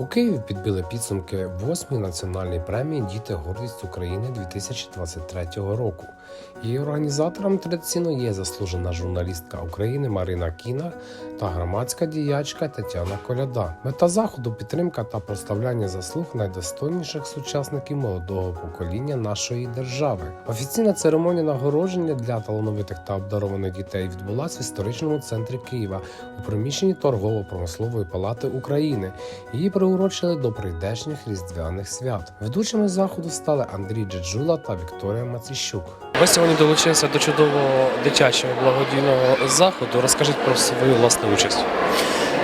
У Києві підбили підсумки восьмої національної премії Діти гордість України 2023 року. Її організатором традиційно є заслужена журналістка України Марина Кіна та громадська діячка Тетяна Коляда. Мета заходу підтримка та прославляння заслуг найдостойніших сучасників молодого покоління нашої держави. Офіційна церемонія нагородження для талановитих та обдарованих дітей відбулася в історичному центрі Києва у приміщенні торгово-промислової палати України. Її приурочили до прийдешніх різдвяних свят. Ведучими заходу стали Андрій Джеджула та Вікторія Мацищук. Ви сьогодні долучилися до чудового дитячого благодійного заходу. Розкажіть про свою власну участь.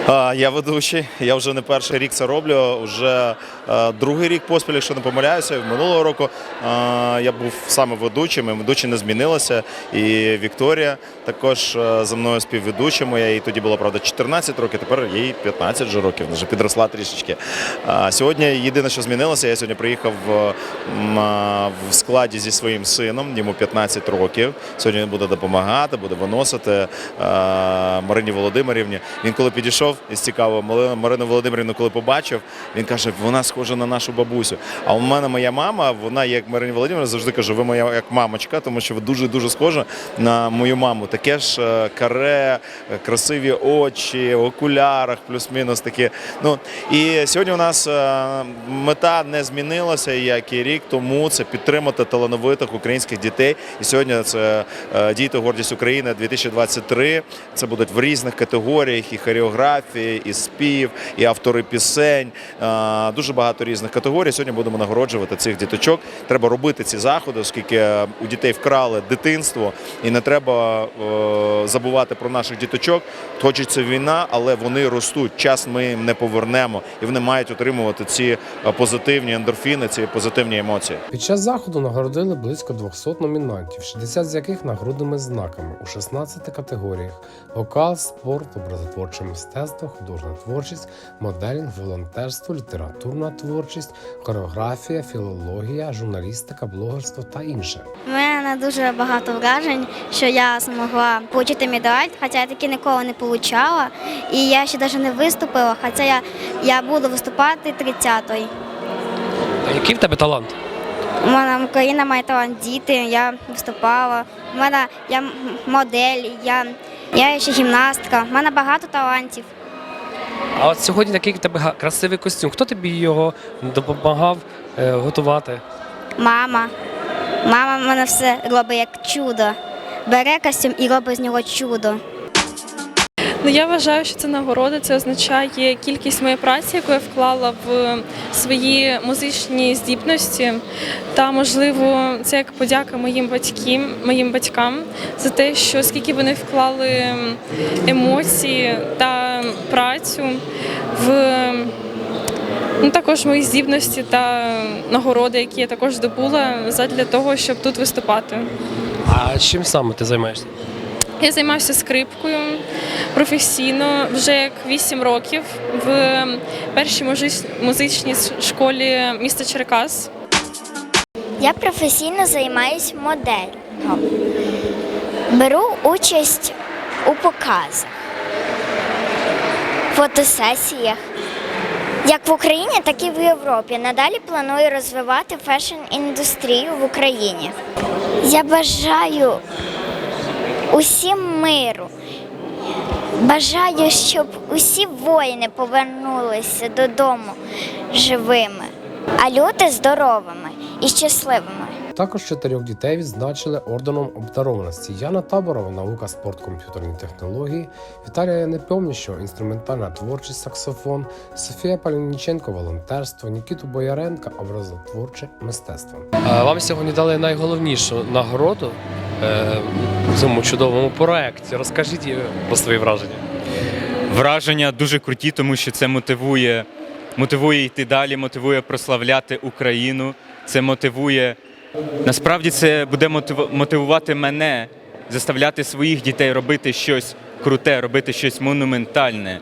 Я ведучий. Я вже не перший рік це роблю. Вже е, другий рік поспіль, якщо не помиляюся. Минулого року е, я був саме ведучим. і Ведучі не змінилося. І Вікторія також е, за мною співведучим. Я їй тоді було правда 14 років. Тепер їй 15 вже років. Вже підросла трішечки. Сьогодні єдине, що змінилося, я сьогодні приїхав в, складі зі своїм сином. Йому 15 років. Сьогодні він буде допомагати, буде виносити Марині Володимирівні. Він коли підійшов із цікаво, Мали- Марину Володимирівну, коли побачив, він каже, вона схожа на нашу бабусю. А у мене моя мама, вона як Марині Володимирівна, завжди каже, ви моя як мамочка, тому що ви дуже дуже схожа на мою маму. Таке ж е, каре, красиві очі, в окулярах, плюс-мінус такі. Ну і сьогодні у нас е, мета не змінилася, як і рік тому. Це підтримати талановитих українських дітей. І сьогодні це е, діти гордість України 2023. Це будуть в різних категоріях: і хореографії, і спів, і автори пісень. Е, Дуже багато різних категорій. Сьогодні будемо нагороджувати цих діточок. Треба робити ці заходи, оскільки у дітей вкрали дитинство, і не треба е, забувати про наших діточок. Хочеться війна, але вони ростуть. Час ми їм не повернемо, і вони мають отримувати ці е, позитивні ендорфіни, ці позитивні емоції. Під час заходу нагородили близько 200 номінантів, 60 з яких нагрудними знаками у 16 категоріях: вокал, спорт, образотворче мистецтво, художня творчість, моделінг, волонтерство, літературна творчість, хореографія, філологія, журналістика, блогерство та інше. У мене дуже багато вражень, що я змогла отримати медаль, хоча я таки ніколи не отримала. І я ще навіть не виступила, хоча я, я буду виступати 30-ї. А який в тебе талант? У мене Україна має талант діти, я виступала. У мене я модель, я, я ще гімнастка. У мене багато талантів. А от сьогодні такий в тебе красивий костюм. Хто тобі його допомагав е, готувати? Мама. Мама мене все робить як чудо. Бере костюм і робить з нього чудо. Ну, я вважаю, що це нагорода. Це означає кількість моєї праці, яку я вклала в свої музичні здібності. Та можливо, це як подяка моїм батькам, моїм батькам за те, що скільки вони вклали емоції та працю в ну, також мої здібності та нагороди, які я також здобула задля того, щоб тут виступати. А чим саме ти займаєшся? Я займаюся скрипкою професійно вже як 8 років в першій музичній школі міста Черкас. Я професійно займаюся моделінгом. Беру участь у показах, фотосесіях. Як в Україні, так і в Європі. Надалі планую розвивати фешн-індустрію в Україні. Я бажаю усім миру. Бажаю, щоб усі воїни повернулися додому живими, а люди здоровими і щасливими. Також чотирьох дітей відзначили орденом обдарованості. Яна Таборова, наука, спорт, комп'ютерні технології, Віталія Непомніщо, інструментальна творчість, саксофон, Софія Палініченко, волонтерство, Нікіту Бояренка, образотворче мистецтво. Вам сьогодні дали найголовнішу нагороду е, в цьому чудовому проєкті. Розкажіть про свої враження. Враження дуже круті, тому що це мотивує, мотивує йти далі, мотивує прославляти Україну. Це мотивує. Насправді це буде мотив- мотивувати мене, заставляти своїх дітей робити щось круте, робити щось монументальне.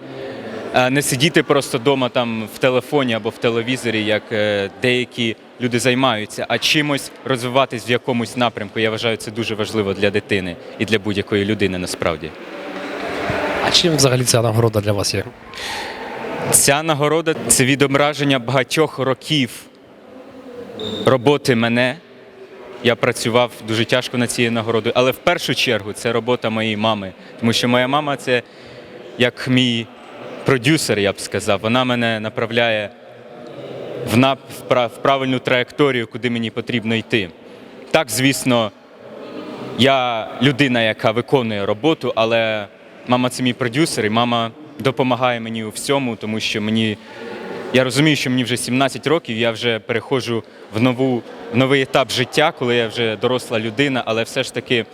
А Не сидіти просто вдома там в телефоні або в телевізорі, як е, деякі люди займаються, а чимось розвиватись в якомусь напрямку. Я вважаю, це дуже важливо для дитини і для будь-якої людини насправді. А чим взагалі ця нагорода для вас є? Ця нагорода це відображення багатьох років роботи мене. Я працював дуже тяжко над цією нагородою, але в першу чергу це робота моєї мами. Тому що моя мама це як мій продюсер, я б сказав. Вона мене направляє в, нап- в правильну траєкторію, куди мені потрібно йти. Так, звісно, я людина, яка виконує роботу, але мама це мій продюсер, і мама допомагає мені у всьому, тому що мені. Я розумію, що мені вже 17 років, я вже переходжу в нову, в новий етап життя, коли я вже доросла людина, але все ж таки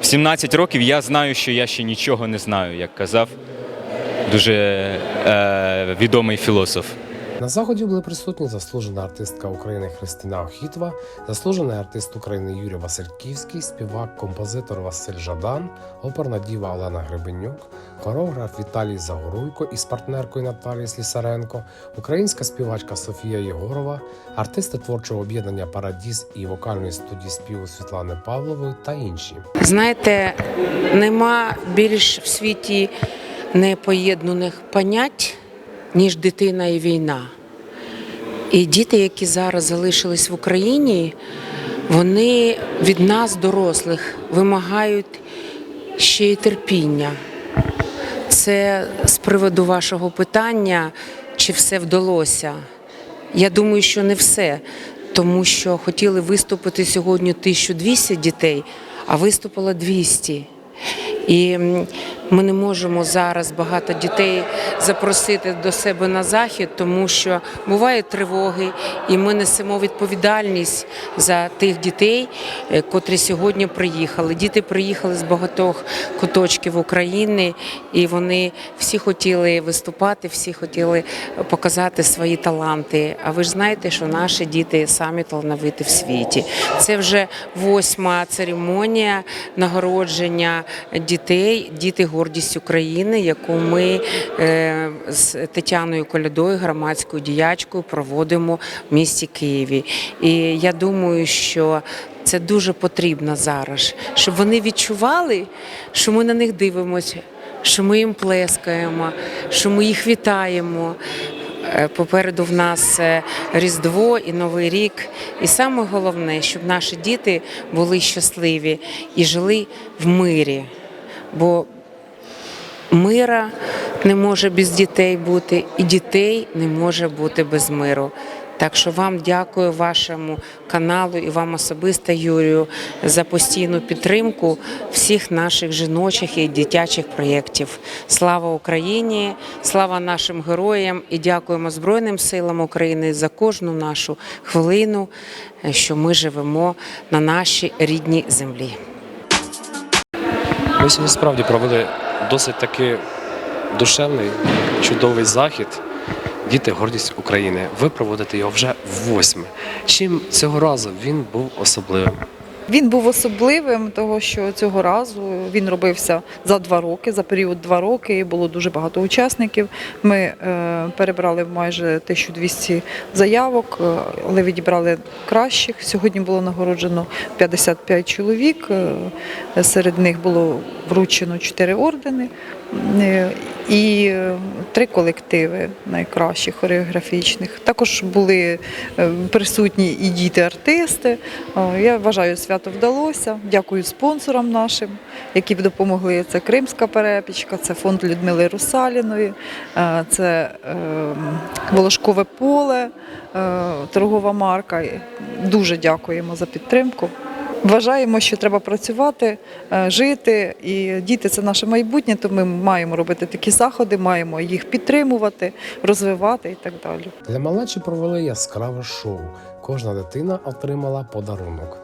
в 17 років я знаю, що я ще нічого не знаю, як казав дуже е, відомий філософ. На заході були присутні заслужена артистка України Христина Охітва, заслужений артист України Юрій Васильківський, співак, композитор Василь Жадан, оперна діва Олена Гребенюк, хореограф Віталій Загоруйко із партнеркою Наталією Слісаренко, українська співачка Софія Єгорова, артисти творчого об'єднання Парадіз і вокальної студії співу Світлани Павлової та інші. Знаєте, нема більш в світі непоєднаних понять, ніж дитина і війна. І діти, які зараз залишились в Україні, вони від нас, дорослих, вимагають ще й терпіння. Це з приводу вашого питання, чи все вдалося. Я думаю, що не все, тому що хотіли виступити сьогодні 1200 дітей, а виступило 200. І ми не можемо зараз багато дітей запросити до себе на захід, тому що бувають тривоги, і ми несемо відповідальність за тих дітей, е, котрі сьогодні приїхали. Діти приїхали з багатьох куточків України, і вони всі хотіли виступати, всі хотіли показати свої таланти. А ви ж знаєте, що наші діти самі талановиті в світі. Це вже восьма церемонія нагородження дітей, діти гордість України, яку ми е, з Тетяною Колядою, громадською діячкою, проводимо в місті Києві. І я думаю, що це дуже потрібно зараз, щоб вони відчували, що ми на них дивимося, що ми їм плескаємо, що ми їх вітаємо. Е, Попереду в нас е, Різдво і Новий рік. І саме головне, щоб наші діти були щасливі і жили в мирі. Бо мира не може без дітей бути, і дітей не може бути без миру. Так що вам дякую вашому каналу і вам особисто, Юрію, за постійну підтримку всіх наших жіночих і дитячих проєктів. Слава Україні, слава нашим героям і дякуємо Збройним силам України за кожну нашу хвилину, що ми живемо на нашій рідній землі. Ми сьогодні справді провели досить таки душевний, чудовий захід. Діти гордість України. Ви проводите його вже восьме. Чим цього разу він був особливим? Він був особливим, того що цього разу він робився за два роки, за період два роки. і Було дуже багато учасників. Ми е, перебрали майже 1200 заявок, е, але відібрали кращих. Сьогодні було нагороджено 55 чоловік. е, Серед них було вручено 4 ордени. І три колективи найкращих хореографічних. Також були присутні і діти-артисти. Я вважаю, свято вдалося. Дякую спонсорам нашим, які допомогли. Це Кримська перепічка, це фонд Людмили Русаліної, е, це е, Волошкове поле, е, торгова марка. Дуже дякуємо за підтримку. Вважаємо, що треба працювати, жити, і діти це наше майбутнє, то ми маємо робити такі заходи, маємо їх підтримувати, розвивати і так далі. Для малечі провели яскраве шоу. Кожна дитина отримала подарунок.